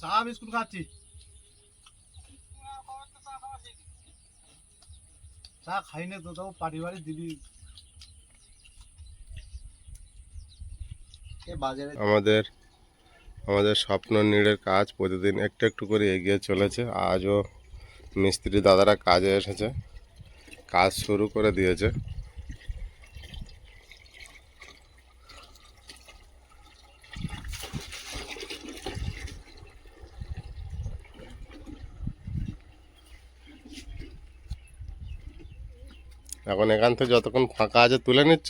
চা বিস্কুট খাচ্ছি চা খাইনি তো তো পারিবারিক দিদি আমাদের আমাদের স্বপ্ন নীড়ের কাজ প্রতিদিন একটু একটু করে এগিয়ে চলেছে। আজও মিস্ত্রি দাদারা কাজে এসেছে। কাজ শুরু করে দিয়েছে। এখন এখান থেকে যতক্ষণ ফাঁকা আছে তুলে নিচ্ছ?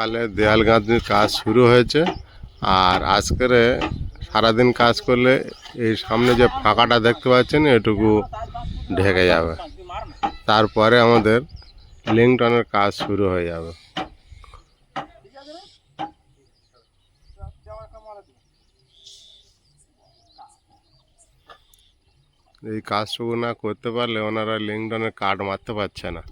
সকালে দেয়াল গাঁথনির কাজ শুরু হয়েছে। আর আজকের সারাদিন কাজ করলে এই সামনে যে ফাঁকাটা দেখতে পাচ্ছেন, এটুকু ঢেকে যাবে। তারপরে আমাদের লিংটনের কাজ শুরু হয়ে যাবে। এই কাজটুকু না করতে পারলে ওনারা লিংটনের কাঠ মারতে পারছে না।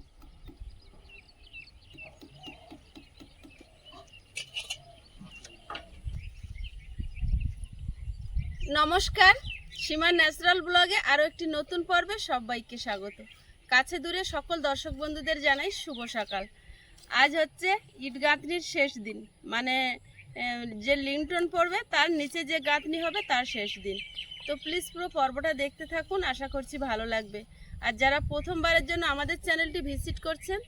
নমস্কার, সীমা ন্যাচারাল ব্লগে আরও একটি নতুন পর্বে সবাইকে স্বাগত। কাছে দূরে সকল দর্শক বন্ধুদের জানাই শুভ সকাল। আজ হচ্ছে ইট গাঁথনির শেষ দিন। মানে যে লিংটন পড়বে, তার নিচে যে গাঁথনি হবে, তার শেষ দিন। তো প্লিজ পুরো পর্বটা দেখতে থাকুন, আশা করছি ভালো লাগবে। আর যারা প্রথমবারের জন্য আমাদের চ্যানেলটি ভিজিট করছেন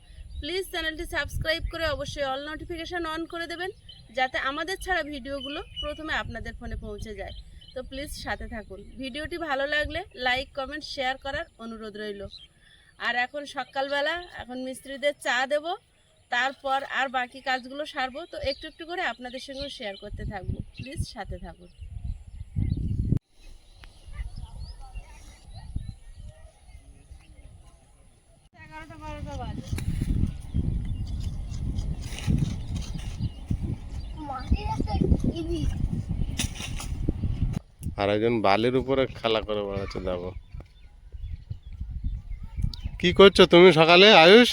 প্লিজ চ্যানেলটি সাবস্ক্রাইব করে অবশ্যই অল নোটিফিকেশান অন করে দেবেন, যাতে আমাদের ছাড়া ভিডিওগুলো প্রথমে আপনাদের ফোনে পৌঁছে যায়। তো প্লিজ সাথে থাকুন। ভিডিওটি ভালো লাগলে লাইক কমেন্ট শেয়ার করার অনুরোধ রইল। আর এখন সকালবেলা, এখন মিস্ত্রিদের চা দেব, তারপর আর বাকি কাজগুলো সারবো, তো একটু একটু করে আপনাদের সঙ্গে শেয়ার করতে থাকব। প্লিজ সাথে থাকুন। এগারোটা বাজে আর একজন বালির উপরে খেলা করে বেড়াচ্ছে দেখো। কি করছ তুমি সকালে আয়ুষ?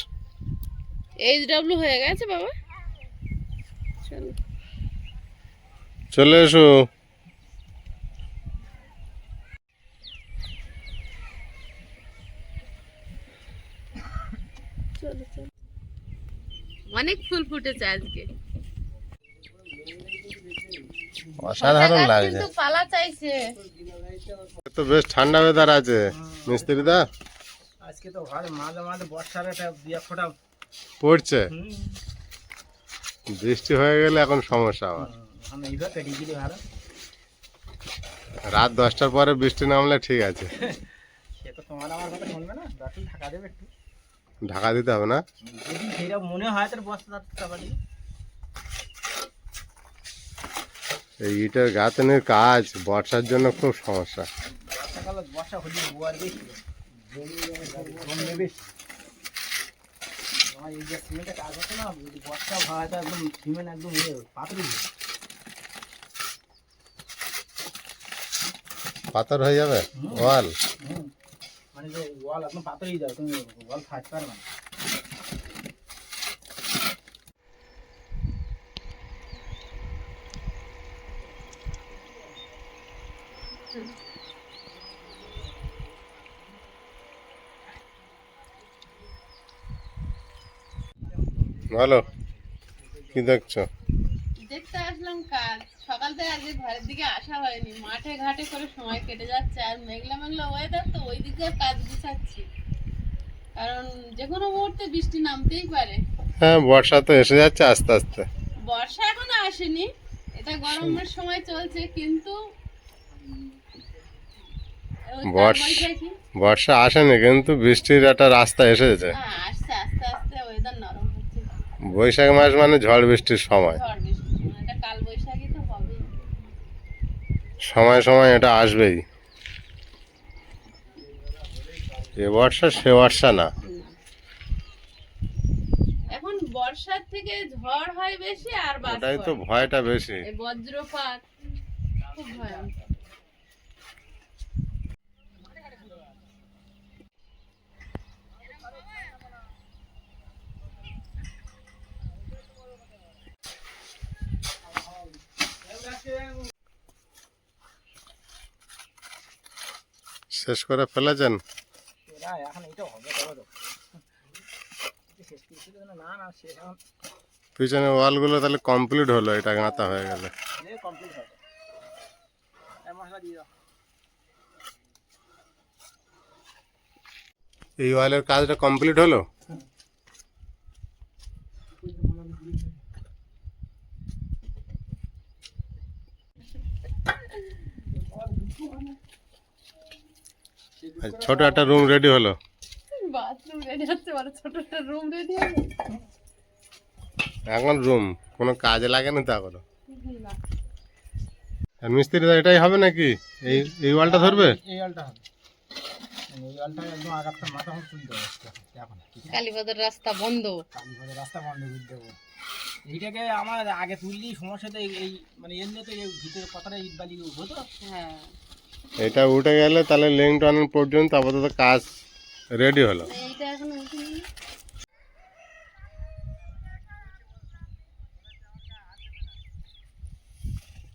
এইচ ডাব্লিউ হয়ে গেছে বাবা। চলে। এসো। অনেক ফুল ফুটেছে আজকে। অসাধারণ লাগছে। পালা চাইছে তো বেশ ঠান্ডা ওয়েদার আছে মিস্ত্রিদা। আজকে তো ঘরে মাঝে মাঝে বর্ষার একটা দিয়ে ফোটা পড়ছে। বৃষ্টি হয়ে গেলে এখন সমস্যা আবার। আমি এইভাবে পেটিয়ে দিলে ভালো রাত দশটার পরে বৃষ্টি নামলে ঠিক আছে। আমার ঢাকা দেবে একটু। ঢাকা দিতে হবে না? মনে হয় বস্তা চাপা দিবে এই ইটের গাঁথনির কাজ, বর্ষার জন্য খুব সমস্যা। বর্ষা হয় পাথর যাবে? ওয়াল? মানে ওয়াল একদম পাতল হয়ে যাবে, তুমি ওয়াল থাকতে পারবে না। বলো কি দেখছ? দেখতে আসলাম কাজ সকাল থেকে আজকে ঘরের দিকে আসা হয়নি। মাঠে ঘাটে করে সময় কেটে যাচ্ছে। আর মেঘলা মেঘলা ওয়েদার তো ওই দিকে কাজ গুছাচ্ছি। কারণ যে কোনো মুহূর্তে বৃষ্টি নামতেই পারে। হ্যাঁ বর্ষা তো এসে যাচ্ছে আস্তে আস্তে। বর্ষা এখনও আসেনি। এটা গরমের সময় চলছে কিন্তু বর্ষ- আসেনি কিন্তু বৃষ্টির একটা রাস্তা এসেছে। হ্যাঁ আসছে আস্তে আস্তে ওয়েদার নরম। বৈশাখ মাস মানে ঝড় বৃষ্টির সময়। সময় সময় এটা আসবেই। এ বর্ষা সে বর্ষা না। এখন বর্ষার থেকে ঝড় হয় বেশি আর ওটাই তো ভয়টা বেশি। বজ্রপাত খুব ভয় না করে সে এখন পিছনে ওয়ালগুলো তাহলে কমপ্লিট হলো এটা গাঁথা হয়ে গেলে। এই ওয়ালের কাজটা কমপ্লিট হলো? ছোট একটা রুম রেডি হলো। বাথরুম রেডি হচ্ছে বড় ছোট একটা রুম রেডি এখন রুম কোনো কাজে লাগে না তা করো আর মিস্ত্রি এটাই হবে নাকি? এই এই ওয়ালটা ধরবে? এই আলটা হবে। রাস্তা বন্ধ। রাস্তা বন্ধ করে দেবো এইটাকে আমার আগে তুললেই সমস্যা তো এই- মানে এমনি তো ভিতরে কতটা ইট বালি হতো? হ্যাঁ। এটা উঠে গেলে তাহলে লেংটন পর্যন্ত আপাতত কাজ রেডি হলো।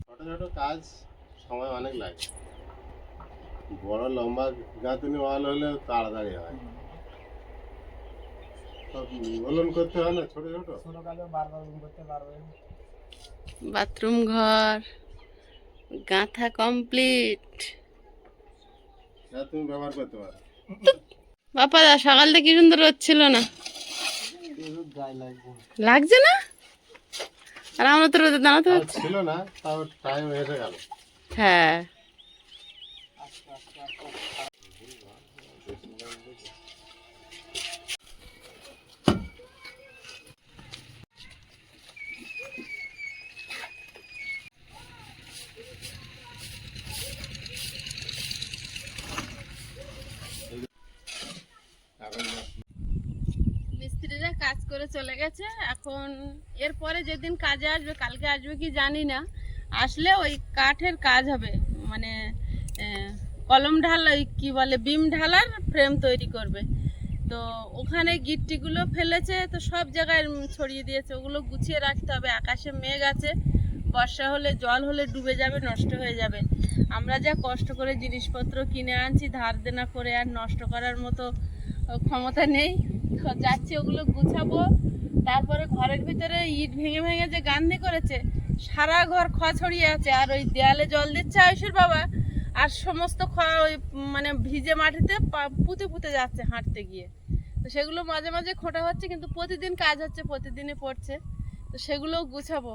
ছোট ছোট কাজ সময় অনেক লাগে। বড় লম্বা গাঁথুনি ওয়াল হলে তাড়াতাড়ি হয়। সব করতে হয় না ছোট ছোট? বাথরুম ঘর। গাঁথা কমপ্লিট যা তুমি ব্যবহার করতে পারো। বাপা দা সকালটা কি সুন্দর হচ্ছিল না? লাগছে না? আর আমরা তো রোদে দাঁড়াতে হচ্ছে ছিল না তাও টাইম এসে গেল হ্যাঁ মিস্ত্রিরা কাজ করে চলে গেছে। এখন এরপরে যেদিন কাজে আসবে, কালকে আসবে কি জানি না। আসলে ওই কাঠের কাজ হবে মানে কলম ঢাল কি বলে, বিম ঢালার ফ্রেম তৈরি করবে। তো ওখানে গিট্টিগুলো ফেলেছে, তো সব জায়গায় ছড়িয়ে দিয়েছে। ওগুলো গুছিয়ে রাখতে হবে। আকাশে মেঘ আছে, বর্ষা হলে জল হলে ডুবে যাবে, নষ্ট হয়ে যাবে। আমরা যা কষ্ট করে জিনিসপত্র কিনে আনছি, ধার দেনা করে আর নষ্ট করার মতো ক্ষমতা নেই। যাচ্ছি, ওগুলো গুছাবো। তারপরে ঘরের ভিতরে ইট ভেঙে ভেঙে যে গান্ধি করেছে, সারা ঘর খ ছড়িয়ে আছে। আর ওই দেয়ালে জল দিচ্ছে আয়ুষের বাবা। আর সমস্ত খ ওই মানে ভিজে মাটিতে পুঁতে পুঁতে যাচ্ছে হাঁটতে গিয়ে। তো সেগুলো মাঝে মাঝে খোঁটা হচ্ছে, কিন্তু প্রতিদিন কাজ হচ্ছে, প্রতিদিনই পড়ছে। তো সেগুলোও গুছাবো।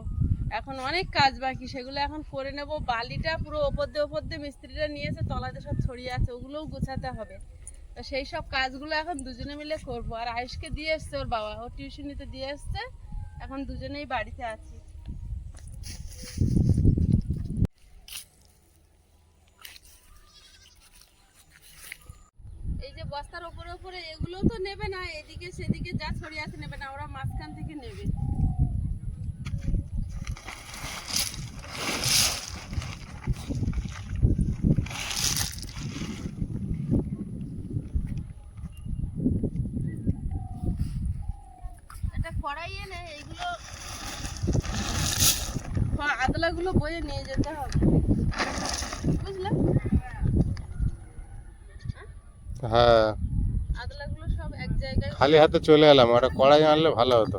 এখন অনেক কাজ বাকি, সেগুলো এখন করে নেব। বালিটা পুরো ওপর দিয়ে ওপর দিয়ে মিস্ত্রিরা নিয়েছে তলাতে সব ছড়িয়ে আছে, ওগুলোও গুছাতে হবে। সেই সব কাজগুলো এখন দুজনে মিলে করব। আর আয়ুষকে দিয়ে এসছে, ওর বাবা। ও টিউশনিতে দিয়ে এসছে। এখন দুজনেই বাড়িতে আছি। এই যে বস্তার ওপরে ওপরে এগুলো তো নেবে না, এদিকে সেদিকে যা ছড়িয়ে আছে নেবে না ওরা মাঝখান থেকে নেবে একটা কড়াই এনে এইগুলো খ- আদলাগুলো বয়ে নিয়ে যেতে হবে বুঝলে হ্যাঁ আদলাগুলো সব এক জায়গায় খালি হাতে চলে এলাম ওটা কড়াই আনলে ভালো হতো।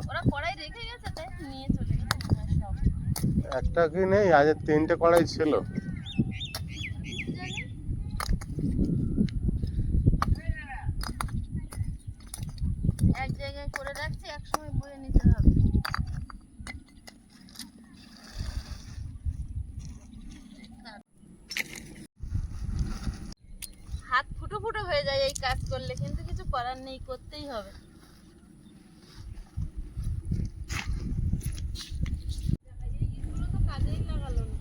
একটা কি নেই আজ তিনটে কড়াই ছিল। এক জায়গায় করে রাখছি এক সময় বয়ে নিতে হবে হাত ফুটো ফুটো হয়ে যায় এই কাজ করলে কিন্তু কিছু করার নেই করতেই হবে এই ইটগুলো তো কাজেই লাগালো না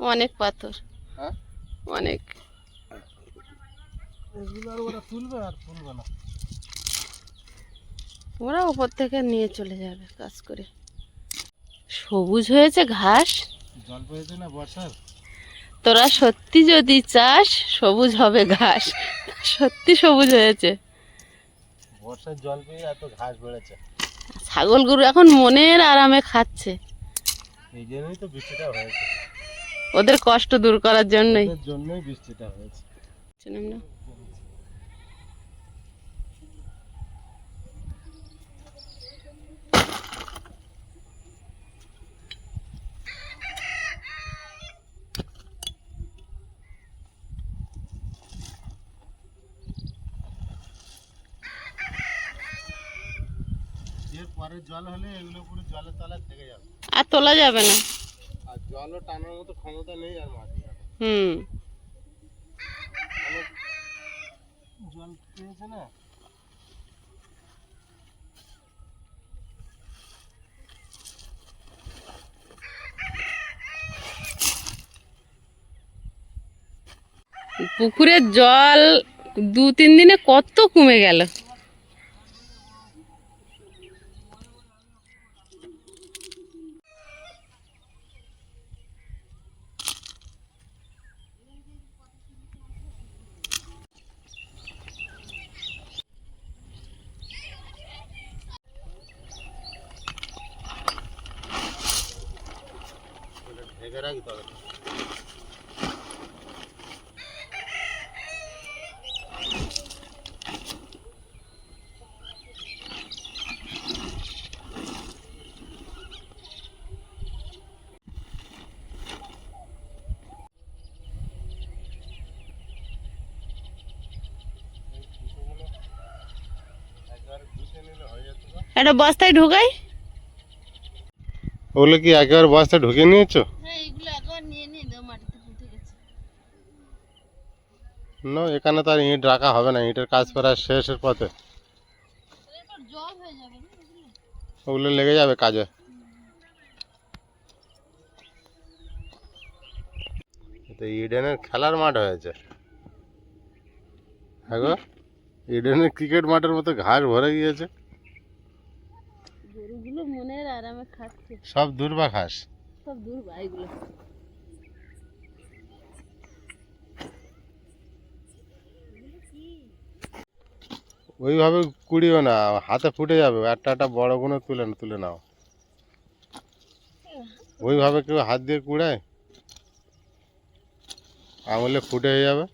অনেক পাথর। অনেক। হ্যাঁ অনেক ওরা উপর থেকে নিয়ে চলে যাবে কাজ করে। সবুজ হয়েছে ঘাস। জল পেয়েছে না বর্ষার? তোরা সত্যি যদি চাস সবুজ হবে ঘাস। সত্যি সবুজ হয়েছে। বর্ষার জল পেয়ে এত ঘাস বেড়েছে। ছাগল গরু এখন মনের আরামে খাচ্ছে। এই জন্যই তো বৃষ্টিটা হয়েছে। ওদের কষ্ট দূর করার জন্যই। জন্যই বৃষ্টিটা হয়েছে। শুনুন না। এর পরে জল হলে এগুলো পুরো জলের তলায় থেকে যাবে। আর তোলা যাবে না। আর জলও টানার মতো ক্ষমতা নেই আর হুম। জল পেয়েছে না? পুকুরের জল দু তিন দিনে কত কমে গেল ঢেকে রাখি তবে একটা বস্তায় ঢোকাই। ওগুলো কি একেবারে ঢুকে নিয়েছো? হ্যাঁ একবার নিয়ে নিয়ে দাও মাটিতে পুঁতে গেছে। না এখানে তো আর ইট রাখা হবে না ইটের কাজ প্রায় শেষের পথে। হয়ে ওগুলো লেগে যাবে কাজে। তো ইডেনের খেলার মাঠ হয়েছে। হ্যাঁ গো ইডেনের ক্রিকেট মাঠের মতো ঘাস ভরে গিয়েছে গরুগুলো মনের আরামে খাচ্ছে। সব দুর্বা ঘাস সব ভাইগুলো ওইভাবে কুড়িও না হাতে ফুটে যাবে। একটা একটা বড় কোনো তুলে তুলে নাও। ওইভাবে কেউ হাত দিয়ে কুড়ায়? আঙুলে ফুটে হয়ে যাবে?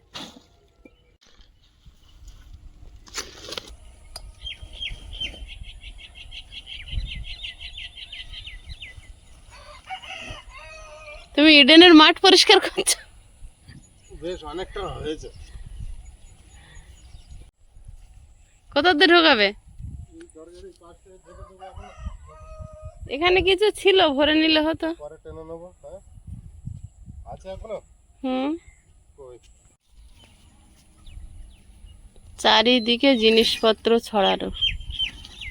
তুমি ইডেনের মাঠ পরিষ্কার করছ? বেশ অনেকটা হয়েছে। কত দূর ঢোকাবে? এখানে কিছু ছিল ভরে নিলে হতো। পরে টেনে নেব হ্যাঁ? আছে এখনও? হুম। চারিদিকে জিনিসপত্র ছড়ানো।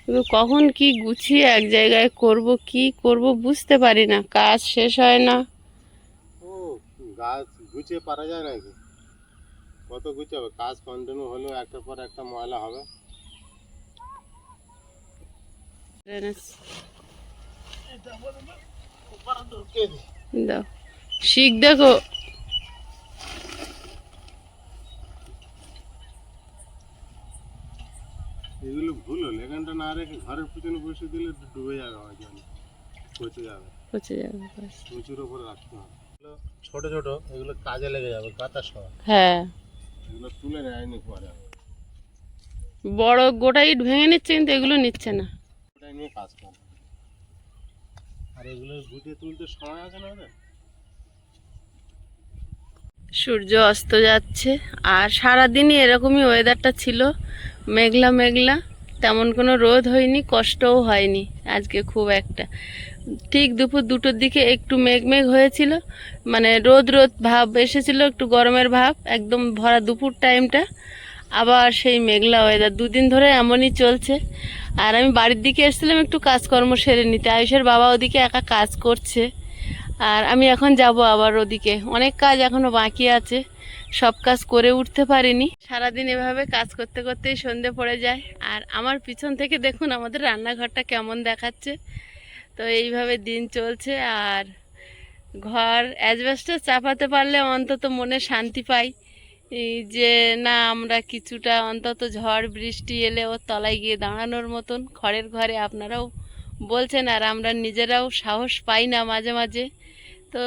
কিন্তু কখন কি গুছিয়ে এক জায়গায় করব কি করব বুঝতে পারি না। কাজ শেষ হয় না। গাছ গুছিয়ে পারা যায় নাকি কত গুছাবে? কাজ কন্টিনিউ হলেও একটার পর একটা ময়লা হবে। দাও। শিখ দেখো। এগুলো ভুল হলো। এখানটা না রেখে ঘরের পিছনে বসে দিলে ডুবে যাবে আমার জন্য। পচে যাবে। পচে যাবে। উঁচুর ওপরে রাখতে হবে। ছোট ছোট এগুলো কাজে লেগে যাবে সহ। হ্যাঁ। এগুলো তুলে নেয়নি পরে বড় গোটা ইট ভেঙে নিচ্ছে কিন্তু এগুলো নিচ্ছে না। নিয়ে কাজ আর এগুলো গুটিয়ে তুলতে সময় আছে না ওদের? সূর্য অস্ত যাচ্ছে আর সারাদিনই এরকমই ওয়েদারটা ছিল। মেঘলা মেঘলা তেমন কোনো রোদ হয়নি কষ্টও হয়নি আজকে খুব একটা। ঠিক দুপুর দুটোর দিকে একটু মেঘ মেঘ হয়েছিল। মানে রোদ রোদ ভাব এসেছিল, একটু গরমের ভাব, একদম ভরা দুপুর টাইমটা। আবার সেই মেঘলা ওয়েদার দুদিন ধরে এমনই চলছে। আর আমি বাড়ির দিকে এসেছিলাম একটু কাজকর্ম সেরে নিতে। আয়ুষের বাবা ওদিকে একা কাজ করছে। আর আমি এখন যাব আবার ওদিকে। অনেক কাজ এখনও বাকি আছে। সব কাজ করে উঠতে পারিনি। সারাদিন এভাবে কাজ করতে করতেই সন্ধে পড়ে যায়। আর আমার পিছন থেকে দেখুন আমাদের রান্নাঘরটা কেমন দেখাচ্ছে। তো এইভাবে দিন চলছে আর ঘর অ্যাজবেস্টার চাপাতে পারলে অন্তত মনে শান্তি পাই। যে না, আমরা কিছুটা অন্তত ঝড়, বৃষ্টি এলে ওর তলায় গিয়ে দাঁড়ানোর মতন খড়ের ঘরে আপনারাও বলছেন আর আমরা নিজেরাও সাহস পাই না মাঝে মাঝে। তো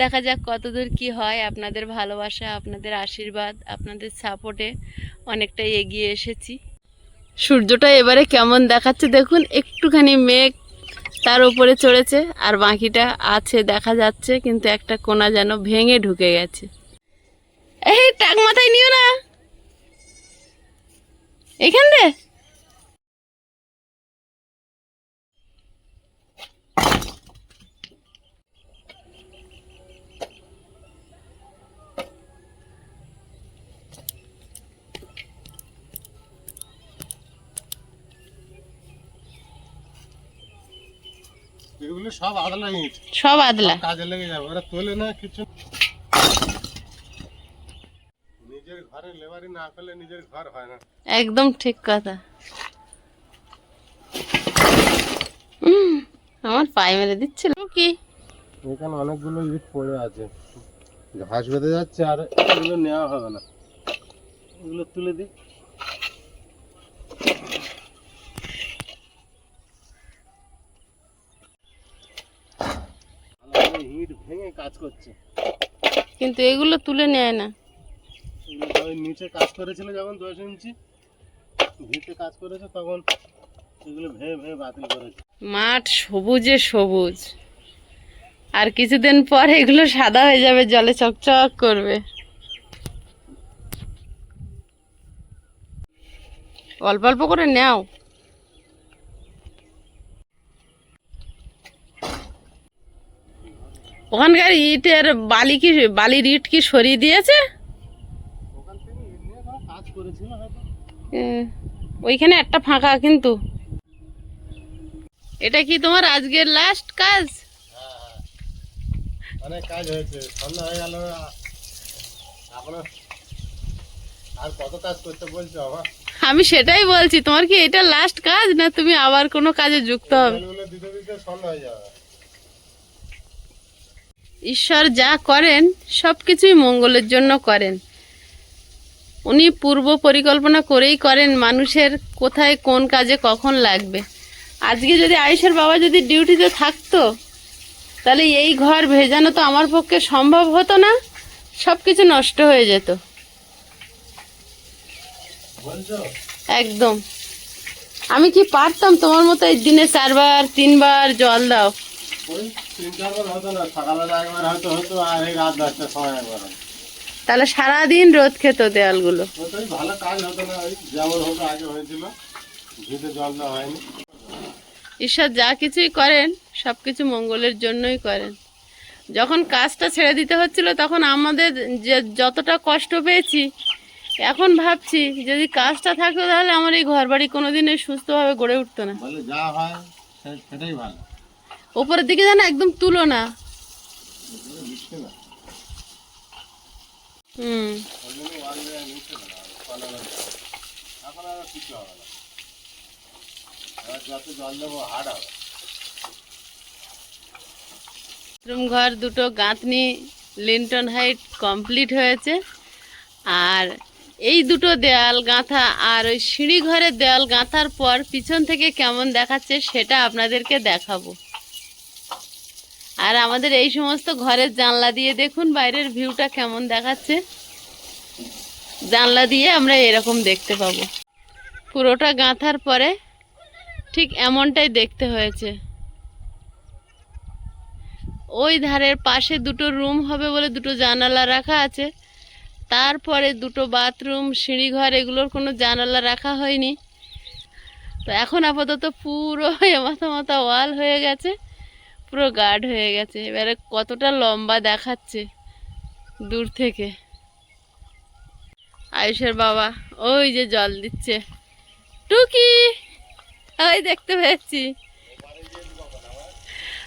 দেখা যাক কতদূর কি হয়। আপনাদের ভালোবাসা, আপনাদের আশীর্বাদ, আপনাদের সাপোর্টে অনেকটাই এগিয়ে এসেছি। সূর্যটা এবারে কেমন দেখাচ্ছে দেখুন। একটুখানি মেঘ তার উপরে চড়েছে, আর বাকিটা আছে, দেখা যাচ্ছে, কিন্তু একটা কোনা যেন ভেঙে ঢুকে গেছে। এই, টাক মাথায় নিও না। এখান দে। এগুলো সব আদলা ইট। সব আদলা। কাজে লেগে যাবে ওরা তোলে না কিছু। নিজের ঘরে লেবারি না করলে নিজের ঘর হয় না। একদম ঠিক কথা। আমার পায়ে মেরে দিচ্ছিল কি? এখানে অনেকগুলো ইট পড়ে আছে। ঘাস বেঁধে যাচ্ছে আর এগুলো নেওয়া হবে না। এগুলো তুলে দিই। ইট ভেঙে কাজ করছে। কিন্তু এগুলো তুলে নেয় না। নিচে কাজ করেছিল যখন দশ ইঞ্চি ভিতে কাজ করেছে তখন এগুলো ভেঙে ভেঙে বাতিল করেছে। মাঠ সবুজে সবুজ। আর কিছুদিন পর এগুলো সাদা হয়ে যাবে জলে চকচক করবে। অল্প অল্প করে নাও। ওখানকার ইটের বালি কি বালির ইট কি সরিয়ে দিয়েছে? ওইখানে একটা ফাঁকা কিন্তু। এটা কি তোমার আজকের লাস্ট কাজ? অনেক কাজ হয়েছে সন্ধ্যা হয়ে গেল। এখনও আর কত কাজ করতে বলছো আমার আমি সেটাই বলছি তোমার কি এটা লাস্ট কাজ না তুমি আবার কোনো কাজে যুক্ত হবে? দিতে দিতে সন্ধ্যা হয়ে যাবে। ঈশ্বর যা করেন সব কিছুই মঙ্গলের জন্য করেন। উনি পূর্ব পরিকল্পনা করেই করেন মানুষের কোথায় কোন কাজে কখন লাগবে। আজকে যদি আয়ুষের বাবা যদি ডিউটিতে থাকতো, তাহলে এই ঘর ভেজানো তো আমার পক্ষে সম্ভব হতো না সব কিছু নষ্ট হয়ে যেত। একদম। আমি কি পারতাম তোমার মতো এই দিনে চারবার, তিনবার জল দাও? ওই তিন চারবার হতো না সকালবেলা একবার হয়তো হতো আর এই রাত দশটার সময় একবার হতো। তাহলে সারাদিন রোদ খেত দেয়ালগুলো। ওটাই ভালো কাজ হতো না ওই যেমন হতো আগে হয়েছিল ভিতে জল দেওয়া হয়নি। ঈশ্বর যা কিছুই করেন সব কিছু মঙ্গলের জন্যই করেন। যখন কাজটা ছেড়ে দিতে হচ্ছিল তখন আমাদের যে যতটা কষ্ট পেয়েছি এখন ভাবছি যদি কাজটা থাকতো তাহলে আমার এই ঘর বাড়ি কোনোদিনই সুস্থভাবে গড়ে উঠতো না। যা হয় সেটাই ভালো। ওপরের দিকে যেন একদম তুলো না। হুম। ঘর দুটো গাঁথনি, লিন্টন হাইট কমপ্লিট হয়েছে। আর এই দুটো দেয়াল গাঁথা আর ওই সিঁড়ি ঘরের দেয়াল গাঁথার পর পিছন থেকে কেমন দেখাচ্ছে সেটা আপনাদেরকে দেখাবো। আর আমাদের এই সমস্ত ঘরের জানলা দিয়ে দেখুন বাইরের ভিউটা কেমন দেখাচ্ছে। জানলা দিয়ে আমরা এরকম দেখতে পাবো। পুরোটা গাঁথার পরে ঠিক এমনটাই দেখতে হয়েছে। ওই ধারের পাশে দুটো রুম হবে বলে দুটো জানালা রাখা আছে। তারপরে দুটো বাথরুম, সিঁড়িঘর, এগুলোর কোনো জানালা রাখা হয়নি। তো এখন আপাতত পুরো মাথা মাথা ওয়াল হয়ে গেছে। পুরো গার্ড হয়ে গেছে। এবারে কতটা লম্বা দেখাচ্ছে দূর থেকে। আয়ুষের বাবা, ওই যে জল দিচ্ছে। টুকি! ওই দেখতে পেয়েছি।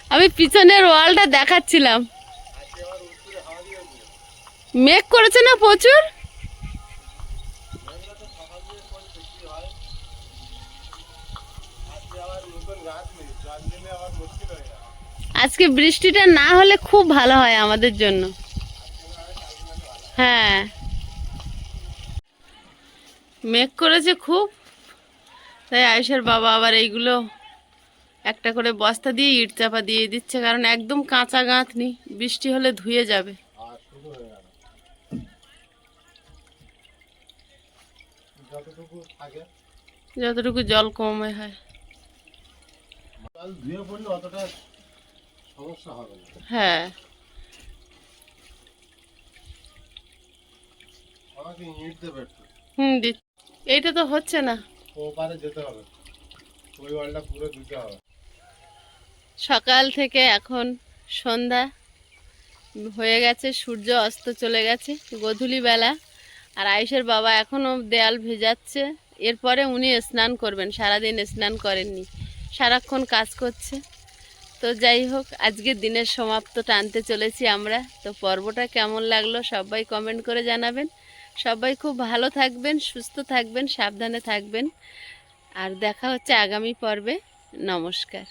আমি পিছনের ওয়ালটা দেখাচ্ছিলাম। মেঘ করেছে না প্রচুর? আজকে বৃষ্টিটা না হলে খুব ভালো হয় আমাদের জন্য। হ্যাঁ। মেঘ করেছে খুব। তাই আয়ুষের বাবা আবার এইগুলো একটা করে বস্তা দিয়ে ইট চাপা দিয়ে দিচ্ছে, কারণ একদম কাঁচা গাঁথনি, বৃষ্টি হলে ধুয়ে যাবে। যতটুকু জল কমে হয়। সমস্যা হবে না। হ্যাঁ। আমাকে ইট দেবে হুম দি- এইটা তো হচ্ছে না। ওপারে যেতে হবে। ওই ওয়ালটা পুরো দিতে হবে। সকাল থেকে এখন সন্ধ্যা। হয়ে গেছে সূর্য অস্ত চলে গেছে গধূলি বেলা। আর আয়ুষের বাবা এখনও দেয়াল ভেজাচ্ছে। এরপরে উনি স্নান করবেন সারাদিন স্নান করেননি। সারাক্ষণ কাজ করছে। তো যাই হোক, আজকের দিনের সমাপ্ত টানতে চলেছি আমরা। তো পর্বটা কেমন লাগল সবাই কমেন্ট করে জানাবেন। সবাই খুব ভালো থাকবেন, সুস্থ থাকবেন, সাবধানে থাকবেন। আর দেখা হচ্ছে আগামী পর্বে। নমস্কার।